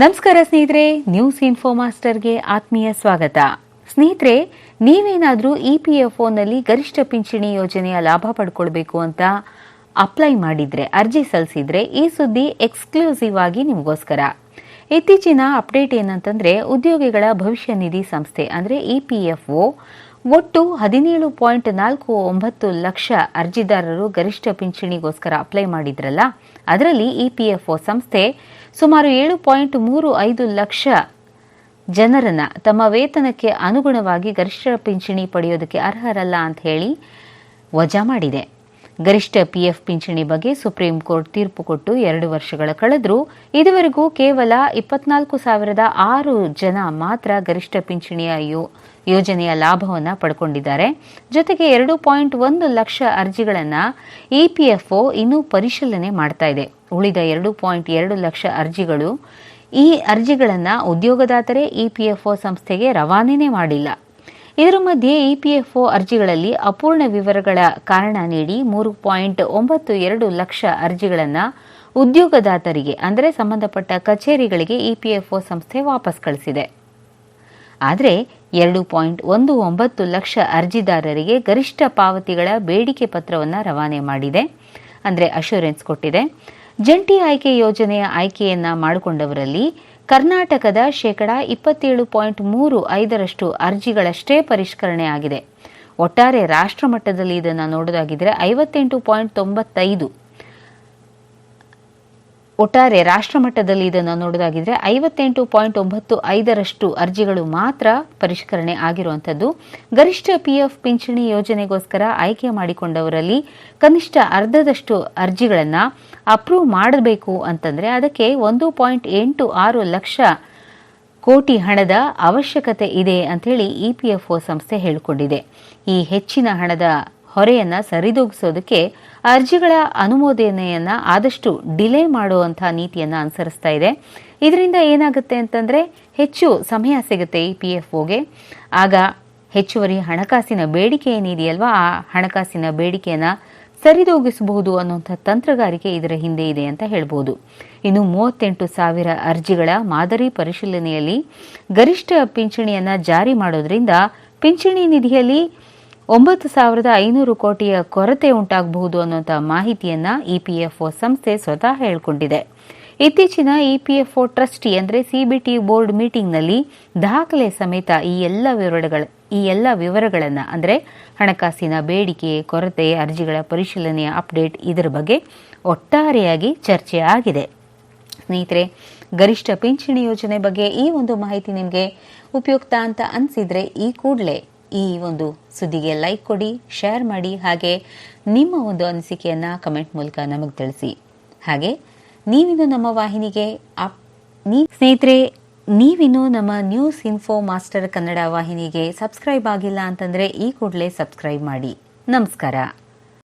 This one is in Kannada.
ನಮಸ್ಕಾರ ಸ್ನೇಹಿತರೆ ನ್ಯೂಸ್ ಇನ್ಫೋ ಮಾಸ್ಟರ್ಗೆ ಆತ್ಮೀಯ ಸ್ವಾಗತ. ಸ್ನೇಹಿತರೆ, ನೀವೇನಾದರೂ ಇ ಪಿ ಎಫ್ ಒನಲ್ಲಿ ಗರಿಷ್ಠ ಪಿಂಚಣಿ ಯೋಜನೆಯ ಲಾಭ ಪಡ್ಕೊಳ್ಬೇಕು ಅಂತ ಅಪ್ಲೈ ಮಾಡಿದ್ರೆ, ಅರ್ಜಿ ಸಲ್ಲಿಸಿದ್ರೆ ಈ ಸುದ್ದಿ ಎಕ್ಸ್ಕ್ಲೂಸಿವ್ ಆಗಿ ನಿಮಗೋಸ್ಕರ. ಇತ್ತೀಚಿನ ಅಪ್ಡೇಟ್ ಏನಂತಂದ್ರೆ, ಉದ್ಯೋಗಿಗಳ ಭವಿಷ್ಯ ನಿಧಿ ಸಂಸ್ಥೆ, ಅಂದರೆ ಇ ಪಿ ಎಫ್ ಒ ಒಟ್ಟು ಹದಿನೇಳು ಪಾಯಿಂಟ್ ನಾಲ್ಕು ಒಂಬತ್ತು ಲಕ್ಷ ಅರ್ಜಿದಾರರು ಗರಿಷ್ಠ ಪಿಂಚಣಿಗೋಸ್ಕರ ಅಪ್ಲೈ ಮಾಡಿದ್ರಲ್ಲ, ಅದರಲ್ಲಿ ಇ ಸಂಸ್ಥೆ ಸುಮಾರು ಏಳು ಪಾಯಿಂಟ್ ಮೂರು ಐದು ಲಕ್ಷ ಜನರನ್ನ ತಮ್ಮ ವೇತನಕ್ಕೆ ಅನುಗುಣವಾಗಿ ಗರಿಷ್ಠ ಪಿಂಚಣಿ ಪಡೆಯೋದಕ್ಕೆ ಅರ್ಹರಲ್ಲ ಅಂತ ಹೇಳಿ ವಜಾ ಮಾಡಿದೆ. ಗರಿಷ್ಠ ಪಿಎಫ್ ಪಿಂಚಣಿ ಬಗ್ಗೆ ಸುಪ್ರೀಂ ಕೋರ್ಟ್ ತೀರ್ಪು ಕೊಟ್ಟು ಎರಡು ವರ್ಷಗಳ ಕಳೆದರೂ ಇದುವರೆಗೂ ಕೇವಲ ಇಪ್ಪತ್ನಾಲ್ಕು ಸಾವಿರದ ಆರು ಜನ ಮಾತ್ರ ಗರಿಷ್ಠ ಪಿಂಚಣಿಯ ಯೋಜನೆಯ ಲಾಭವನ್ನು ಪಡ್ಕೊಂಡಿದ್ದಾರೆ. ಜೊತೆಗೆ ಎರಡು ಪಾಯಿಂಟ್ ಒಂದು ಲಕ್ಷ ಅರ್ಜಿಗಳನ್ನು ಇಪಿಎಫ್ಒ ಇನ್ನೂ ಪರಿಶೀಲನೆ ಮಾಡ್ತಾ ಇದೆ. ಉಳಿದ ಎರಡು ಪಾಯಿಂಟ್ ಎರಡು ಲಕ್ಷ ಅರ್ಜಿಗಳು ಈ ಅರ್ಜಿಗಳನ್ನು ಉದ್ಯೋಗದಾತರೇ ಇಪಿಎಫ್ಒ ಸಂಸ್ಥೆಗೆ ರವಾನೆನೇ ಮಾಡಿಲ್ಲ. ಇದರ ಮಧ್ಯೆ ಇಪಿಎಫ್ಒ ಅರ್ಜಿಗಳಲ್ಲಿ ಅಪೂರ್ಣ ವಿವರಗಳ ಕಾರಣ ನೀಡಿ ಮೂರು ಪಾಯಿಂಟ್ ಒಂಬತ್ತು ಎರಡು ಲಕ್ಷ ಅರ್ಜಿಗಳನ್ನು ಉದ್ಯೋಗದಾತರಿಗೆ, ಅಂದರೆ ಸಂಬಂಧಪಟ್ಟ ಕಚೇರಿಗಳಿಗೆ ಇಪಿಎಫ್ಒ ಸಂಸ್ಥೆ ವಾಪಸ್ ಕಳಿಸಿದೆ. ಆದರೆ ಎರಡು ಪಾಯಿಂಟ್ ಒಂದು ಒಂಬತ್ತು ಲಕ್ಷ ಅರ್ಜಿದಾರರಿಗೆ ಗರಿಷ್ಠ ಪಾವತಿಗಳ ಬೇಡಿಕೆ ಪತ್ರವನ್ನು ರವಾನೆ ಮಾಡಿದೆ. ಅಂದರೆ ಅಶ್ಯೂರೆನ್ಸ್ ಕೊಟ್ಟಿದೆ. ಜಂಟಿ ಆಯ್ಕೆ ಯೋಜನೆಯ ಆಯ್ಕೆಯನ್ನ ಮಾಡಿಕೊಂಡವರಲ್ಲಿ ಕರ್ನಾಟಕದ ಶೇಕಡಾ ಇಪ್ಪತ್ತೇಳು ಪಾಯಿಂಟ್ ಮೂರು ಐದರಷ್ಟು ಅರ್ಜಿಗಳಷ್ಟೇ ಪರಿಷ್ಕರಣೆ ಆಗಿದೆ. ಒಟ್ಟಾರೆ ರಾಷ್ಟ್ರ ಮಟ್ಟದಲ್ಲಿ ಇದನ್ನು ನೋಡೋದಾಗಿದ್ರೆ ಐವತ್ತೆಂಟು ಪಾಯಿಂಟ್ ತೊಂಬತ್ತೈದು. ಒಟ್ಟಾರೆ ರಾಷ್ಟ್ರ ಮಟ್ಟದಲ್ಲಿ ಇದನ್ನು ನೋಡೋದಾಗಿದ್ರೆ ಐವತ್ತೆಂಟು ಪಾಯಿಂಟ್ ಒಂಬತ್ತು ಐದರಷ್ಟು ಅರ್ಜಿಗಳು ಮಾತ್ರ ಪರಿಷ್ಕರಣೆ ಆಗಿರುವಂಥದ್ದು. ಗರಿಷ್ಠ ಪಿಎಫ್ ಪಿಂಚಣಿ ಯೋಜನೆಗೋಸ್ಕರ ಆಯ್ಕೆ ಮಾಡಿಕೊಂಡವರಲ್ಲಿ ಕನಿಷ್ಠ ಅರ್ಧದಷ್ಟು ಅರ್ಜಿಗಳನ್ನು ಅಪ್ರೂವ್ ಮಾಡಬೇಕು ಅಂತಂದರೆ ಅದಕ್ಕೆ ಒಂದು ಪಾಯಿಂಟ್ ಎಂಟು ಆರು ಲಕ್ಷ ಕೋಟಿ ಹಣದ ಅವಶ್ಯಕತೆ ಇದೆ ಅಂತೇಳಿ ಇಪಿಎಫ್ಒ ಸಂಸ್ಥೆ ಹೇಳಿಕೊಂಡಿದೆ. ಈ ಹೆಚ್ಚಿನ ಹಣದ ಹೊರೆಯನ್ನು ಸರಿದೂಗಿಸೋದಕ್ಕೆ ಅರ್ಜಿಗಳ ಅನುಮೋದನೆಯನ್ನು ಆದಷ್ಟು ಡಿಲೇ ಮಾಡುವಂತಹ ನೀತಿಯನ್ನು ಅನುಸರಿಸ್ತಾ ಇದೆ. ಇದರಿಂದ ಏನಾಗುತ್ತೆ ಅಂತಂದರೆ ಹೆಚ್ಚು ಸಮಯ ಸಿಗುತ್ತೆ ಇ ಪಿ ಎಫ್ ಒಗೆ. ಆಗ ಹೆಚ್ಚುವರಿ ಹಣಕಾಸಿನ ಬೇಡಿಕೆ ಏನಿದೆಯಲ್ವಾ? ಆ ಹಣಕಾಸಿನ ಬೇಡಿಕೆಯನ್ನ ಸರಿದೂಗಿಸಬಹುದು ಅನ್ನುವಂಥ ತಂತ್ರಗಾರಿಕೆ ಇದರ ಹಿಂದೆ ಇದೆ ಅಂತ ಹೇಳ್ಬೋದು. ಇನ್ನು ಮೂವತ್ತೆಂಟು ಸಾವಿರ ಅರ್ಜಿಗಳ ಮಾದರಿ ಪರಿಶೀಲನೆಯಲ್ಲಿ ಗರಿಷ್ಠ ಪಿಂಚಣಿಯನ್ನು ಜಾರಿ ಮಾಡೋದ್ರಿಂದ ಪಿಂಚಣಿ ನಿಧಿಯಲ್ಲಿ ಒಂಬತ್ತು ಸಾವಿರದ ಐನೂರು ಕೋಟಿಯ ಕೊರತೆ ಉಂಟಾಗಬಹುದು ಅನ್ನುವಂಥ ಮಾಹಿತಿಯನ್ನ ಒ ಸಂಸ್ಥೆ ಸ್ವತಃ ಹೇಳಿಕೊಂಡಿದೆ. ಇತ್ತೀಚಿನ ಇಪಿಎಫ್ಒ ಟ್ರಸ್ಟಿ ಅಂದರೆ ಸಿಬಿಟಿ ಬೋರ್ಡ್ ಮೀಟಿಂಗ್ನಲ್ಲಿ ದಾಖಲೆ ಸಮೇತ ಈ ಎಲ್ಲ ವಿವರಗಳ, ಈ ಎಲ್ಲ ವಿವರಗಳನ್ನು ಅಂದರೆ ಹಣಕಾಸಿನ ಬೇಡಿಕೆ, ಕೊರತೆ, ಅರ್ಜಿಗಳ ಪರಿಶೀಲನೆಯ ಅಪ್ಡೇಟ್ ಇದರ ಬಗ್ಗೆ ಒಟ್ಟಾರೆಯಾಗಿ ಚರ್ಚೆ ಆಗಿದೆ. ಸ್ನೇಹಿತರೆ, ಗರಿಷ್ಠ ಪಿಂಚಣಿ ಯೋಜನೆ ಬಗ್ಗೆ ಈ ಒಂದು ಮಾಹಿತಿ ನಿಮಗೆ ಉಪಯುಕ್ತ ಅಂತ ಅನಿಸಿದರೆ ಈ ಕೂಡಲೇ ಈ ಒಂದು ಸುದ್ದಿಗೆ ಲೈಕ್ ಕೊಡಿ, ಶೇರ್ ಮಾಡಿ, ಹಾಗೆ ನಿಮ್ಮ ಒಂದು ಅನಿಸಿಕೆಯನ್ನು ಕಮೆಂಟ್ ಮೂಲಕ ನಮಗೆ ತಿಳಿಸಿ. ಹಾಗೆ ನೀವಿನ್ನು ನಮ್ಮ ವಾಹಿನಿಗೆ ಅಪ್ ನೀ ಸ್ನೇಹಿತರೆ, ನೀವಿನ್ನು ನಮ್ಮ ನ್ಯೂಸ್ ಇನ್ಫೋ ಮಾಸ್ಟರ್ ಕನ್ನಡ ವಾಹಿನಿಗೆ ಸಬ್ಸ್ಕ್ರೈಬ್ ಆಗಿಲ್ಲ ಅಂತಂದ್ರೆ ಈ ಕೂಡಲೇ ಸಬ್ಸ್ಕ್ರೈಬ್ ಮಾಡಿ. ನಮಸ್ಕಾರ.